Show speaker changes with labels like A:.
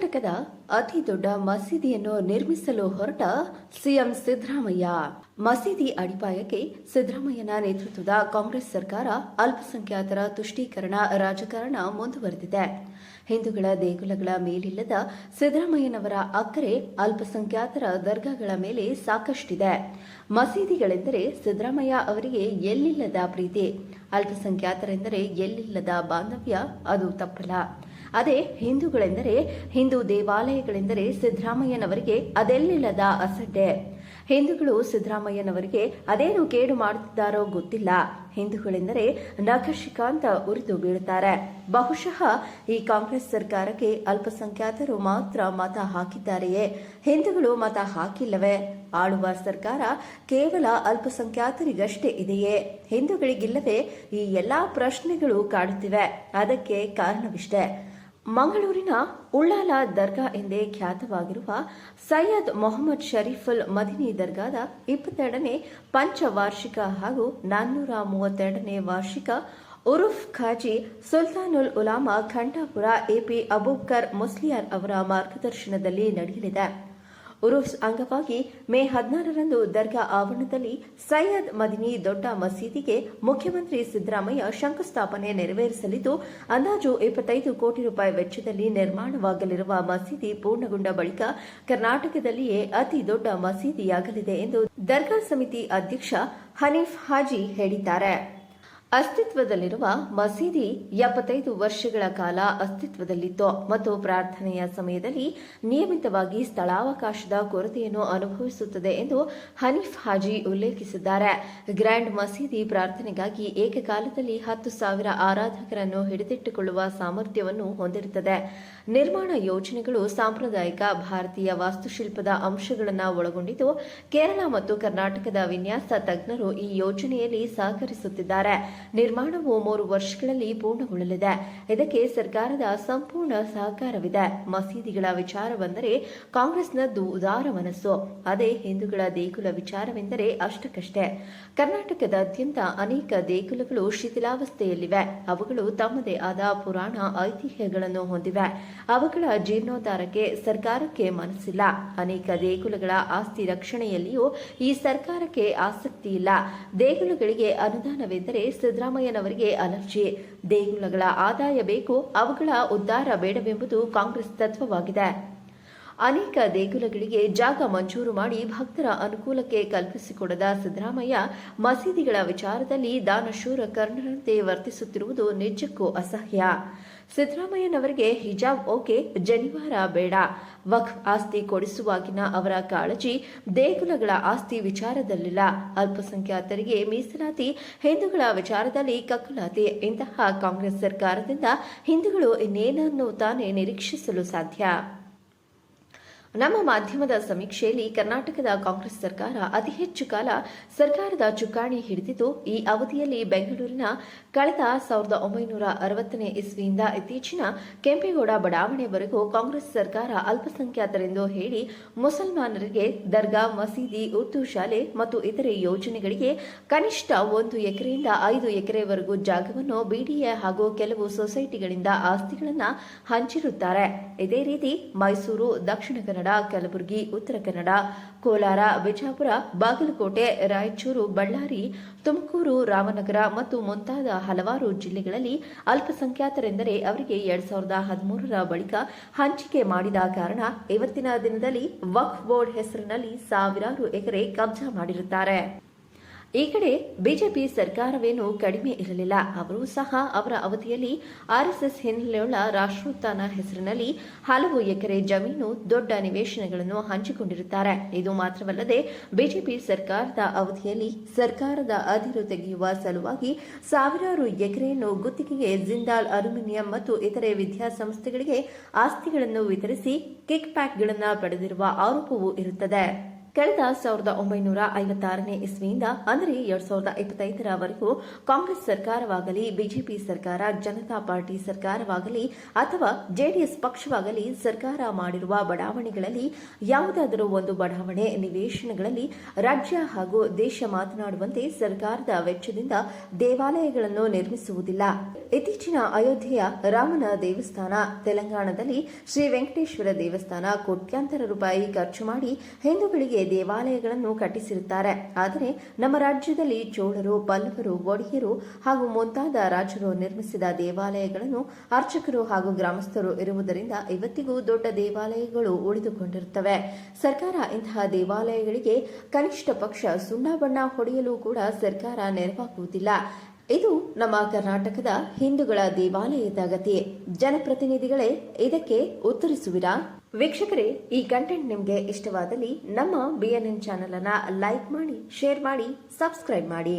A: ಕರ್ನಾಟಕದ ಅತಿ ದೊಡ್ಡ ಮಸೀದಿಯನ್ನು ನಿರ್ಮಿಸಲು ಹೊರಟ ಸಿಎಂ ಸಿದ್ದರಾಮಯ್ಯ. ಮಸೀದಿ ಅಡಿಪಾಯಕ್ಕೆ ಸಿದ್ದರಾಮಯ್ಯನ ನೇತೃತ್ವದ ಕಾಂಗ್ರೆಸ್ ಸರ್ಕಾರ ಅಲ್ಪಸಂಖ್ಯಾತರ ತುಷ್ಟೀಕರಣ ರಾಜಕಾರಣ ಮುಂದುವರೆದಿದೆ. ಹಿಂದೂಗಳ ದೇಗುಲಗಳ ಮೇಲಿಲ್ಲದ ಸಿದ್ದರಾಮಯ್ಯನವರ ಅಕ್ಕರೆ ಅಲ್ಪಸಂಖ್ಯಾತರ ದರ್ಗಾಗಳ ಮೇಲೆ ಸಾಕಷ್ಟಿದೆ. ಮಸೀದಿಗಳೆಂದರೆ ಸಿದ್ದರಾಮಯ್ಯ ಅವರಿಗೆ ಎಲ್ಲಿಲ್ಲದ ಪ್ರೀತಿ? ಅಲ್ಪಸಂಖ್ಯಾತರೆಂದರೆ ಎಲ್ಲಿಲ್ಲದ ಬಾಂಧವ್ಯ? ಅದು ತಪ್ಪಲ್ಲ. ಅದೇ ಹಿಂದೂಗಳೆಂದರೆ, ಹಿಂದೂ ದೇವಾಲಯಗಳೆಂದರೆ ಸಿದ್ದರಾಮಯ್ಯನವರಿಗೆ ಅದೆಲ್ಲಿಲ್ಲದ ಅಸಡ್ಡೆ. ಹಿಂದೂಗಳು ಸಿದ್ದರಾಮಯ್ಯನವರಿಗೆ ಅದೇನು ಕೇಡು ಮಾಡುತ್ತಿದ್ದಾರೋ ಗೊತ್ತಿಲ್ಲ. ಹಿಂದೂಗಳೆಂದರೆ ನಖಶಿಕಾಂತ ಉರಿದು ಬೀಳುತ್ತಾರೆ. ಬಹುಶಃ ಈ ಕಾಂಗ್ರೆಸ್ ಸರ್ಕಾರಕ್ಕೆ ಅಲ್ಪಸಂಖ್ಯಾತರು ಮಾತ್ರ ಮತ ಹಾಕಿದ್ದಾರೆಯೇ? ಹಿಂದೂಗಳು ಮತ ಹಾಕಿಲ್ಲವೇ? ಆಳುವ ಸರ್ಕಾರ ಕೇವಲ ಅಲ್ಪಸಂಖ್ಯಾತರಿಗಷ್ಟೇ ಇದೆಯೇ? ಹಿಂದೂಗಳಿಗಿಲ್ಲವೇ ಈ ಎಲ್ಲಾ ಪ್ರಶ್ನೆಗಳು ಕಾಡುತ್ತಿವೆ. ಅದಕ್ಕೆ ಕಾರಣವಿಷ್ಟೇ. ಮಂಗಳೂರಿನ ಉಳ್ಳಾಲ ದರ್ಗಾ ಎಂದೇ ಖ್ಯಾತವಾಗಿರುವ ಸೈಯದ್ ಮೊಹಮ್ಮದ್ ಶರೀಫುಲ್ ಮದಿನಿ ದರ್ಗಾದ ಇಪ್ಪತ್ತೆರಡನೇ ಪಂಚವಾರ್ಷಿಕ ಹಾಗೂ ನಾನ್ನೂರ ಮೂವತ್ತೆರಡನೇ ವಾರ್ಷಿಕ ಉರುಫ್ ಖಾಜಿ ಸುಲ್ತಾನುಲ್ ಉಲಾಮಾ ಖಂಡಾಪುರ ಎಪಿ ಅಬೂಬ್ಕರ್ ಮುಸ್ಲಿಯಾರ್ ಅವರ ಮಾರ್ಗದರ್ಶನದಲ್ಲಿ ನಡೆಯಲಿದೆ. ಉರುಫ್ ಅಂಗವಾಗಿ ಮೇ ಹದಿನಾರರಂದು ದರ್ಗಾ ಆವರಣದಲ್ಲಿ ಸೈಯದ್ ಮದಿನಿ ದೊಡ್ಡ ಮಸೀದಿಗೆ ಮುಖ್ಯಮಂತ್ರಿ ಸಿದ್ದರಾಮಯ್ಯ ಶಂಕುಸ್ಥಾಪನೆ ನೆರವೇರಿಸಲಿದ್ದು, ಅಂದಾಜು ಇಪ್ಪತ್ತೈದು ಕೋಟಿ ರೂಪಾಯಿ ವೆಚ್ಚದಲ್ಲಿ ನಿರ್ಮಾಣವಾಗಲಿರುವ ಮಸೀದಿ ಪೂರ್ಣಗೊಂಡ ಬಳಿಕ ಕರ್ನಾಟಕದಲ್ಲಿಯೇ ಅತಿ ದೊಡ್ಡ ಮಸೀದಿಯಾಗಲಿದೆ ಎಂದು ದರ್ಗಾ ಸಮಿತಿ ಅಧ್ಯಕ್ಷ ಹನೀಫ್ ಹಾಜಿ ಹೇಳಿದ್ದಾರೆ. ಅಸ್ತಿತ್ವದಲ್ಲಿರುವ ಮಸೀದಿ ಎಪ್ಪತ್ತೈದು ವರ್ಷಗಳ ಕಾಲ ಅಸ್ತಿತ್ವದಲ್ಲಿತ್ತು ಮತ್ತು ಪ್ರಾರ್ಥನೆಯ ಸಮಯದಲ್ಲಿ ನಿಯಮಿತವಾಗಿ ಸ್ಥಳಾವಕಾಶದ ಕೊರತೆಯನ್ನು ಅನುಭವಿಸುತ್ತದೆ ಎಂದು ಹನೀಫ್ ಹಾಜಿ ಉಲ್ಲೇಖಿಸಿದ್ದಾರೆ. ಗ್ರ್ಯಾಂಡ್ ಮಸೀದಿ ಪ್ರಾರ್ಥನೆಗಾಗಿ ಏಕಕಾಲದಲ್ಲಿ ಹತ್ತು ಸಾವಿರ ಆರಾಧಕರನ್ನು ಹಿಡಿದಿಟ್ಟುಕೊಳ್ಳುವ ಸಾಮರ್ಥ್ಯವನ್ನು ಹೊಂದಿರುತ್ತದೆ. ನಿರ್ಮಾಣ ಯೋಜನೆಗಳು ಸಾಂಪ್ರದಾಯಿಕ ಭಾರತೀಯ ವಾಸ್ತುಶಿಲ್ಪದ ಅಂಶಗಳನ್ನು ಒಳಗೊಂಡಿದ್ದು, ಕೇರಳ ಮತ್ತು ಕರ್ನಾಟಕದ ವಿನ್ಯಾಸ ತಜ್ಞರು ಈ ಯೋಜನೆಯಲ್ಲಿ ಸಹಕರಿಸುತ್ತಿದ್ದಾರೆ. ನಿರ್ಮಾಣವು ಮೂರು ವರ್ಷಗಳಲ್ಲಿ ಪೂರ್ಣಗೊಳ್ಳಲಿದೆ. ಇದಕ್ಕೆ ಸರ್ಕಾರದ ಸಂಪೂರ್ಣ ಸಹಕಾರವಿದೆ. ಮಸೀದಿಗಳ ವಿಚಾರವೆಂದರೆ ಕಾಂಗ್ರೆಸ್ನದ್ದು ಉದಾರ ಮನಸ್ಸು. ಅದೇ ಹಿಂದೂಗಳ ದೇಗುಲ ವಿಚಾರವೆಂದರೆ ಅಷ್ಟಕ್ಕಷ್ಟೇ. ಕರ್ನಾಟಕದಾದ್ಯಂತ ಅನೇಕ ದೇಗುಲಗಳು ಶಿಥಿಲಾವಸ್ಥೆಯಲ್ಲಿವೆ. ಅವುಗಳು ತಮ್ಮದೇ ಆದ ಪುರಾಣ ಐತಿಹ್ಯಗಳನ್ನು ಹೊಂದಿವೆ. ಅವುಗಳ ಜೀರ್ಣೋದ್ಧಾರಕ್ಕೆ ಸರ್ಕಾರಕ್ಕೆ ಮನಸ್ಸಿಲ್ಲ. ಅನೇಕ ದೇಗುಲಗಳ ಆಸ್ತಿ ರಕ್ಷಣೆಯಲ್ಲಿಯೂ ಈ ಸರ್ಕಾರಕ್ಕೆ ಆಸಕ್ತಿ ಇಲ್ಲ. ದೇಗುಲಗಳಿಗೆ ಅನುದಾನವೆಂದರೆ ಸಿದ್ದರಾಮಯ್ಯನವರಿಗೆ ಅಲರ್ಜಿ. ದೇಗುಲಗಳ ಆದಾಯ ಬೇಕು ಅವುಗಳ ಉದ್ಧಾರ ಬೇಡವೆಂಬುದು ಕಾಂಗ್ರೆಸ್ ತತ್ವವಾಗಿದೆ. ಅನೇಕ ದೇಗುಲಗಳಿಗೆ ಜಾಗ ಮಂಜೂರು ಮಾಡಿ ಭಕ್ತರ ಅನುಕೂಲಕ್ಕೆ ಕಲ್ಪಿಸಿಕೊಡದ ಸಿದ್ದರಾಮಯ್ಯ, ಮಸೀದಿಗಳ ವಿಚಾರದಲ್ಲಿ ದಾನಶೂರ ಕರ್ಣರಂತೆ ವರ್ತಿಸುತ್ತಿರುವುದು ನಿಜಕ್ಕೂ ಅಸಹ್ಯ. ಸಿದ್ದರಾಮಯ್ಯನವರಿಗೆ ಹಿಜಾಬ್ ಓಕೆ, ಜನಿವಾರ ಬೇಡ. ವಕ್ಫ್ ಆಸ್ತಿ ಕೊಡಿಸುವಾಗಿನ ಅವರ ಕಾಳಜಿ ದೇಗುಲಗಳ ಆಸ್ತಿ ವಿಚಾರದಲ್ಲಿಲ್ಲ. ಅಲ್ಪಸಂಖ್ಯಾತರಿಗೆ ಮೀಸಲಾತಿ, ಹಿಂದೂಗಳ ವಿಚಾರದಲ್ಲಿ ಕಕ್ಕಲಾತಿ. ಇಂತಹ ಕಾಂಗ್ರೆಸ್ ಸರ್ಕಾರದಿಂದ ಹಿಂದೂಗಳು ಇನ್ನೇನನ್ನು ತಾನೇ ನಿರೀಕ್ಷಿಸಲು ಸಾಧ್ಯ? ನಮ್ಮ ಮಾಧ್ಯಮದ ಸಮೀಕ್ಷೆಯಲ್ಲಿ ಕರ್ನಾಟಕದ ಕಾಂಗ್ರೆಸ್ ಸರ್ಕಾರ ಅತಿ ಹೆಚ್ಚು ಕಾಲ ಸರ್ಕಾರದ ಚುಕ್ಕಾಣಿ ಹಿಡಿದಿದ್ದು, ಈ ಅವಧಿಯಲ್ಲಿ ಬೆಂಗಳೂರಿನ ಕಳೆದ ಸಾವಿರದ ಒಂಬೈನೂರ ಅರವತ್ತನೇ ಇಸ್ವಿಯಿಂದ ಇತ್ತೀಚಿನ ಕೆಂಪೇಗೌಡ ಬಡಾವಣೆವರೆಗೂ ಕಾಂಗ್ರೆಸ್ ಸರ್ಕಾರ ಅಲ್ಪಸಂಖ್ಯಾತರೆಂದು ಹೇಳಿ, ಮುಸಲ್ಮಾನರಿಗೆ ದರ್ಗಾ, ಮಸೀದಿ, ಉರ್ದು ಶಾಲೆ ಮತ್ತು ಇತರೆ ಯೋಜನೆಗಳಿಗೆ ಕನಿಷ್ಠ ಒಂದು ಎಕರೆಯಿಂದ ಐದು ಎಕರೆವರೆಗೂ ಜಾಗವನ್ನು ಬಿಡಿಎ ಹಾಗೂ ಕೆಲವು ಸೊಸೈಟಿಗಳಿಂದ ಆಸ್ತಿಗಳನ್ನು ಹಂಚಿರುತ್ತಾರೆ. ಇದೇ ರೀತಿ ಮೈಸೂರು, ದಕ್ಷಿಣ ಕನ್ನಡ ಕಲಬುರಗಿ, ಉತ್ತರ ಕನ್ನಡ, ಕೋಲಾರ, ಬಿಜಾಪುರ, ಬಾಗಲಕೋಟೆ, ರಾಯಚೂರು, ಬಳ್ಳಾರಿ, ತುಮಕೂರು, ರಾಮನಗರ ಮತ್ತು ಮುಂತಾದ ಹಲವಾರು ಜಿಲ್ಲೆಗಳಲ್ಲಿ ಅಲ್ಪಸಂಖ್ಯಾತರೆಂದರೆ ಅವರಿಗೆ ಎರಡ್ ಸಾವಿರದ ಹದಿಮೂರರ ಬಳಿಕ ಹಂಚಿಕೆ ಮಾಡಿದ ಕಾರಣ ಇವತ್ತಿನ ದಿನದಲ್ಲಿ ವಕ್ಫ್ ಬೋರ್ಡ್ ಹೆಸರಿನಲ್ಲಿ ಸಾವಿರಾರು ಎಕರೆ ಕಬ್ಜಾ ಮಾಡಿರುತ್ತಾರೆ. ಈ ಕಡೆ ಬಿಜೆಪಿ ಸರ್ಕಾರವೇನು ಕಡಿಮೆ ಇರಲಿಲ್ಲ. ಅವರು ಸಹ ಅವರ ಅವಧಿಯಲ್ಲಿ ಆರ್ಎಸ್ಎಸ್ ಹಿನ್ನೆಲೆಯುಳ್ಳ ರಾಷ್ಟ್ರೋತ್ಥಾನ ಹೆಸರಿನಲ್ಲಿ ಹಲವು ಎಕರೆ ಜಮೀನು ದೊಡ್ಡ ನಿವೇಶನಗಳನ್ನು ಹಂಚಿಕೊಂಡಿರುತ್ತಾರೆ. ಇದು ಮಾತ್ರವಲ್ಲದೆ ಬಿಜೆಪಿ ಸರ್ಕಾರದ ಅವಧಿಯಲ್ಲಿ ಸರ್ಕಾರದ ಅದಿರು ತೆಗೆಯುವ ಸಲುವಾಗಿ ಸಾವಿರಾರು ಎಕರೆಯನ್ನು ಗುತ್ತಿಗೆಗೆ ಜಿಂದಾಲ್ ಅಲ್ಯೂಮಿನಿಯಂ ಮತ್ತು ಇತರೆ ವಿದ್ಯಾಸಂಸ್ಥೆಗಳಿಗೆ ಆಸ್ತಿಗಳನ್ನು ವಿತರಿಸಿ ಕಿಕ್ ಪ್ಯಾಕ್ಗಳನ್ನು ಪಡೆದಿರುವ ಆರೋಪವೂ ಇರುತ್ತದೆ. ಕಳೆದ ಸಾವಿರದ ಒಂಬೈನೂರ ಐವತ್ತಾರನೇ ಇಸ್ವಿಯಿಂದ, ಅಂದರೆ ಎರಡ್ ಸಾವಿರದ ಇಪ್ಪತ್ತೈದರವರೆಗೂ ಕಾಂಗ್ರೆಸ್ ಸರ್ಕಾರವಾಗಲಿ, ಬಿಜೆಪಿ ಸರ್ಕಾರ, ಜನತಾ ಪಾರ್ಟಿ ಸರ್ಕಾರವಾಗಲಿ, ಅಥವಾ ಜೆಡಿಎಸ್ ಪಕ್ಷವಾಗಲಿ ಸರ್ಕಾರ ಮಾಡಿರುವ ಬಡಾವಣೆಗಳಲ್ಲಿ ಯಾವುದಾದರೂ ಒಂದು ಬಡಾವಣೆ ನಿವೇಶನಗಳಲ್ಲಿ ರಾಜ್ಯ ಹಾಗೂ ದೇಶ ಮಾತನಾಡುವಂತೆ ಸರ್ಕಾರದ ವೆಚ್ಚದಿಂದ ದೇವಾಲಯಗಳನ್ನು ನಿರ್ಮಿಸುವುದಿಲ್ಲ. ಇತ್ತೀಚಿನ ಅಯೋಧ್ಯೆಯ ರಾಮನ ದೇವಸ್ಥಾನ, ತೆಲಂಗಾಣದಲ್ಲಿ ಶ್ರೀ ವೆಂಕಟೇಶ್ವರ ದೇವಸ್ಥಾನ ಕೋಟ್ಯಾಂತರ ರೂಪಾಯಿ ಖರ್ಚು ಮಾಡಿ ಹಿಂದೂಗಳಿಗೆ ದೇವಾಲಯಗಳನ್ನು ಕಟ್ಟಿಸಿರುತ್ತಾರೆ. ಆದರೆ ನಮ್ಮ ರಾಜ್ಯದಲ್ಲಿ ಚೋಳರು ಪಲ್ಲವರು ಒಡೆಯರು ಹಾಗೂ ಮುಂತಾದ ರಾಜರು ನಿರ್ಮಿಸಿದ ದೇವಾಲಯಗಳನ್ನು ಅರ್ಚಕರು ಹಾಗೂ ಗ್ರಾಮಸ್ಥರು ಇರುವುದರಿಂದ ಇವತ್ತಿಗೂ ದೊಡ್ಡ ದೇವಾಲಯಗಳು ಉಳಿದುಕೊಂಡಿರುತ್ತವೆ. ಸರ್ಕಾರ ಇಂತಹ ದೇವಾಲಯಗಳಿಗೆ ಕನಿಷ್ಠ ಪಕ್ಷ ಸುಣ್ಣ ಬಣ್ಣ ಹೊಡೆಯಲು ಕೂಡ ಸರ್ಕಾರ ನೆರವಾಗುವುದಿಲ್ಲ. ಇದು ನಮ್ಮ ಕರ್ನಾಟಕದ ಹಿಂದೂಗಳ ದೇವಾಲಯದ ಗತಿ. ಜನಪ್ರತಿನಿಧಿಗಳೇ, ಇದಕ್ಕೆ ಉತ್ತರಿಸುವಿರಾ? ವೀಕ್ಷಕರೇ, ಈ ಕಂಟೆಂಟ್ ನಿಮಗೆ ಇಷ್ಟವಾದಲ್ಲಿ ನಮ್ಮ ಬಿಎನ್ಎನ್ ಚಾನೆಲ್ ಅನ್ನ ಲೈಕ್ ಮಾಡಿ ಶೇರ್ ಮಾಡಿ ಸಬ್ಸ್ಕ್ರೈಬ್ ಮಾಡಿ.